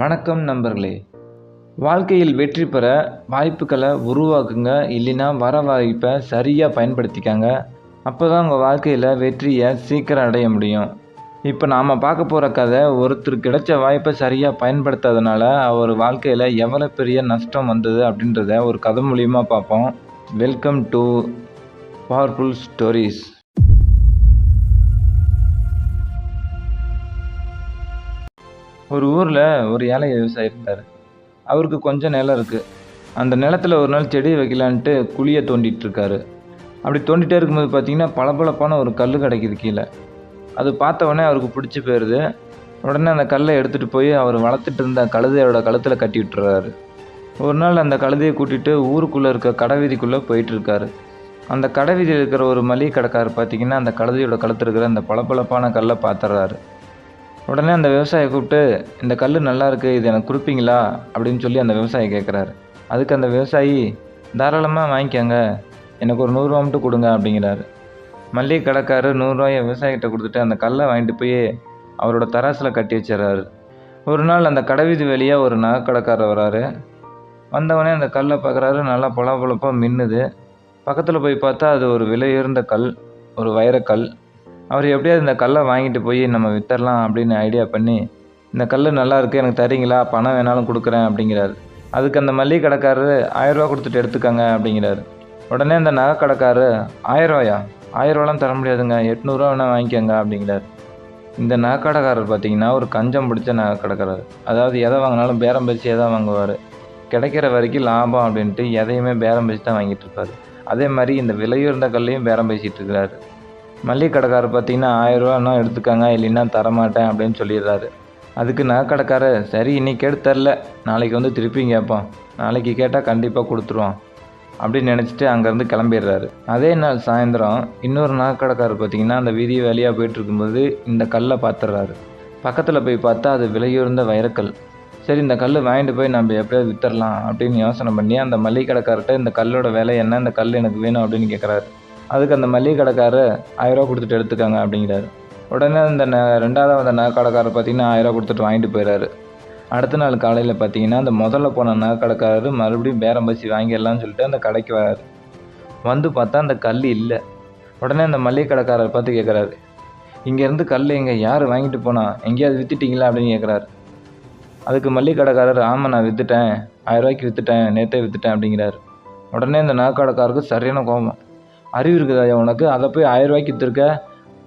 வணக்கம் நண்பர்களே. வாழ்க்கையில் வெற்றி பெற வாய்ப்புகளை உருவாக்குங்க இல்லைன்னா வர வாய்ப்பை சரியாக பயன்படுத்திக்கங்க. அப்போ தான் உங்கள் வாழ்க்கையில் வெற்றியை சீக்கிரம் அடைய முடியும். இப்போ நாம் பார்க்க போகிற கதை ஒருத்தர் கிடைச்ச வாய்ப்பை சரியாக பயன்படுத்தாதனால அவர் வாழ்க்கையில் எவ்வளோ பெரிய நஷ்டம் வந்தது அப்படின்றத ஒரு கதை மூலியமாக பார்ப்போம். வெல்கம் டு பவர்ஃபுல் ஸ்டோரிஸ் ஒரு ஊரில் ஒரு ஏழை விவசாயி இருந்தார் அவருக்கு கொஞ்சம் நிலம் இருக்குது அந்த நிலத்துல ஒரு நாள் செடி வைக்கலான்ட்டு குழியை தோண்டிட்டு இருக்காரு. அப்படி தோண்டிட்டே இருக்கும்போது பார்த்தீங்கன்னா பளபளப்பான ஒரு கல் கிடைக்குது கீழே. அது பார்த்த உடனே அவருக்கு பிடிச்சி போயிடுது உடனே அந்த கல்லை எடுத்துகிட்டு போய் அவர் வளர்த்துட்டு இருந்த கழுதையோட கழுத்தில் கட்டி விட்டுறாரு. ஒரு நாள் அந்த கழுதையை கூட்டிகிட்டு ஊருக்குள்ளே இருக்க கடைவீதிக்குள்ளே போயிட்டுருக்காரு அந்த கடைவீதியில் இருக்கிற ஒரு மளிகை கடைக்காரர் பார்த்தீங்கன்னா அந்த கழுதையோட கழுத்தில் இருக்கிற அந்த பளபளப்பான கல்லை பார்த்துறாரு உடனே அந்த விவசாயியை கூப்பிட்டு இந்த கல் நல்லாயிருக்கு இது எனக்கு கொடுப்பீங்களா? அப்படின்னு சொல்லி அந்த விவசாயி கேட்குறாரு அதுக்கு அந்த விவசாயி தாராளமாக வாங்கிக்கோங்க எனக்கு ஒரு நூறுரூவா மட்டும் கொடுங்க அப்படிங்கிறாரு. மல்லிகை கடைக்காரர் நூறுரூவாயை விவசாயிகிட்ட கொடுத்துட்டு அந்த கல்லை வாங்கிட்டு போய் அவரோட தராசில் கட்டி வச்சிடறாரு. ஒரு நாள் அந்த கடைவீதி வழியாக ஒரு நகைக்கடைக்காரர் வராரு. வந்தவொடனே அந்த கல்லை பார்க்குறாரு நல்லா பளபளப்பாக மின்னுது. பக்கத்தில் போய் பார்த்தா அது ஒரு விலையுயர்ந்த கல் ஒரு வைரக்கல். அவர் எப்படியாவது இந்த கல்லை வாங்கிட்டு போய் நம்ம வித்தரலாம் அப்படின்னு ஐடியா பண்ணி இந்த கல் நல்லாயிருக்கு எனக்கு தரீங்களா? பணம் வேணாலும் கொடுக்குறேன் அப்படிங்கிறாரு. அதுக்கு அந்த மல்லிகை கடைக்காரரு ஆயிரரூவா கொடுத்துட்டு எடுத்துக்கங்க அப்படிங்கிறாரு. உடனே அந்த நகை கடைக்காரரு ஆயிரரூவாயா ஆயிரரூவாலாம் தர முடியாதுங்க. எட்நூறுவா வேணால் வாங்கிக்கோங்க அப்படிங்கிறாரு. இந்த நகைக்கடைக்காரர் பார்த்தீங்கன்னா ஒரு கஞ்சம் பிடிச்ச நகை கடைக்காரர் அதாவது எதை வாங்கினாலும் பேரம் பேசி எதை வாங்குவார்? கிடைக்கிற வரைக்கும் லாபம் அப்படின்ட்டு எதையுமே பேரம் பேசி தான் வாங்கிட்டு இருப்பார். அதே மாதிரி இந்த விலையுயர்ந்த கல்லையும் பேரம் பேசிகிட்டு இருக்கிறாரு. மல்லிகை கடைக்காரர் பார்த்தீங்கன்னா ஆயிரரூவான்னா எடுத்துக்கோங்க இல்லைன்னா தரமாட்டேன் அப்படின்னு சொல்லிடுறாரு. அதுக்கு நகைக்கடைக்காரர் சரி இன்றைக்கி எடுத்து தரல. நாளைக்கு வந்து திருப்பி கேட்பான் நாளைக்கு கேட்டால் கண்டிப்பாக கொடுத்துருவோம். அப்படின்னு நினச்சிட்டு அங்கேருந்து கிளம்பிடுறாரு. அதே நாள் சாயந்தரம் இன்னொரு நகைக்கடைக்காரர் பார்த்தீங்கன்னா அந்த வீதி வேலையாக போயிட்டுருக்கும்போது இந்த கல்லை பார்த்துடுறாரு. பக்கத்தில் போய் பார்த்தா அது விலையுறந்த வைரக்கல். சரி இந்த கல் வாங்கிட்டு போய் நம்ம எப்படியாவது வித்தரலாம் அப்படின்னு யோசனை பண்ணி அந்த மல்லிகை கடைக்காரர்கிட்ட இந்த கல்லோட விலை என்ன? இந்த கல் எனக்கு வேணும் அப்படின்னு கேட்குறாரு. அதுக்கு அந்த மளிகை கடைக்காரர் ஆயிரரூவா கொடுத்துட்டு எடுத்துக்கங்க அப்படிங்கிறாரு. உடனே அந்த ந ரெண்டாவது அந்த நகைக்கடைக்காரர் பார்த்தீங்கன்னா ஆயிரரூவா கொடுத்துட்டு வாங்கிட்டு போயிடுறாரு அடுத்த நாள் காலையில் பார்த்தீங்கன்னா அந்த முதல்ல போன நகைக்கடைக்காரர் மறுபடியும் பேரம் பசி வாங்கிடலாம்னு சொல்லிட்டு அந்த கடைக்கு வராரு. வந்து பார்த்தா அந்த கல் இல்லை. உடனே அந்த மளிகை கடைக்காரர் பார்த்து கேட்குறாரு இங்கேருந்து கல் எங்கே? யார் வாங்கிட்டு போனா? எங்கேயாவது விற்றுட்டிங்களா அப்படின்னு கேட்குறாரு அதுக்கு மல்லிகை கடைக்காரர் ஆமாம் நான் விற்றுட்டேன் ஆயிரரூவாய்க்கு விற்றுட்டேன் நேற்றே விற்றுட்டேன் அப்படிங்கிறாரு. உடனே இந்த நகைக்கடைக்காரருக்கு சரியான கோபம். அறிவு இருக்குதாயா உனக்கு? அதை போய் ஆயிரம் ரூபாய்க்கு விற்றுருக்க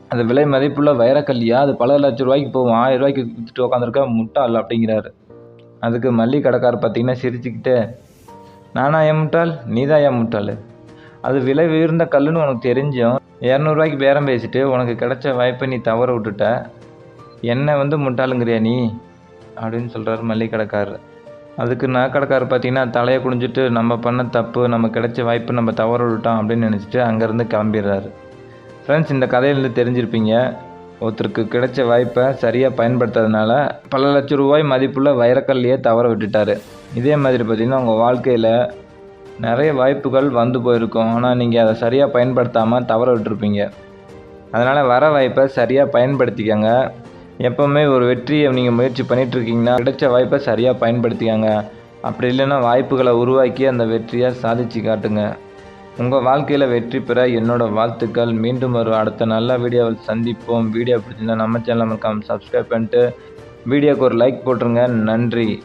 அந்த விலை மதிப்புள்ள வைரக்கல்லியா? அது பல லட்ச ரூபாய்க்கு போகும். ஆயிரம் ரூபாய்க்கு விற்றுட்டு உட்காந்துருக்க முட்டாள் அப்படிங்கிறாரு. அதுக்கு மல்லிகை கடைக்காரர் பார்த்தீங்கன்னா சிரிச்சுக்கிட்டு நானா ஏன் முட்டாள்? நீதான் ஏன் முட்டாள்? அது விலை உயர்ந்த கல்லுன்னு உனக்கு தெரிஞ்சும் இரநூறுவாய்க்கு பேரம் பேசிட்டு உனக்கு கிடைச்ச வாய்ப்பை நீ தவற விட்டுட்ட. என்ன வந்து முட்டாளுங்கிறியா நீ? அப்படின்னு சொல்கிறாரு மல்லிகை கடைக்காரர். அதுக்கு நான் பார்த்தீங்கன்னா தலையை குனிஞ்சிட்டு நம்ம பண்ண தப்பு நம்ம கிடைச்ச வாய்ப்பு நம்ம தவற விட்டோம் அப்படின்னு நினச்சிட்டு அங்கேருந்து கிளம்பிடுறாரு. ஃப்ரெண்ட்ஸ் இந்த கதையிலேருந்து தெரிஞ்சிருப்பீங்க. ஒருத்தருக்கு கிடைச்ச வாய்ப்பை சரியாக பயன்படுத்தாதனால பல லட்ச ரூபாய் மதிப்புள்ள வைரக்கல்லையே தவற விட்டுட்டாரு. இதே மாதிரி பார்த்திங்கன்னா உங்கள் வாழ்க்கையில் நிறைய வாய்ப்புகள் வந்து போயிருக்கும். ஆனால் நீங்கள் அதை சரியாக பயன்படுத்தாமல் தவற விட்டுருப்பீங்க. அதனால் வர வாய்ப்பை சரியாக பயன்படுத்திக்கங்க. எப்போவுமே ஒரு வெற்றியை நீங்கள் முயற்சி பண்ணிட்டு இருக்கீங்கன்னா கிடைச்ச வாய்ப்பை சரியாக பயன்படுத்திக்காங்க. அப்படி இல்லைன்னா வாய்ப்புகளை உருவாக்கி அந்த வெற்றியை சாதிச்சு காட்டுங்க. உங்கள் வாழ்க்கையில் வெற்றி பெற என்னோட வாழ்த்துக்கள். மீண்டும் ஒரு அடுத்த நல்ல வீடியோவில் சந்திப்போம். வீடியோ பிடிச்சிருந்தா நம்ம சேனல் மறக்காம சப்ஸ்கிரைப் பண்ணிட்டு வீடியோக்கு ஒரு லைக் போட்டுருங்க. நன்றி.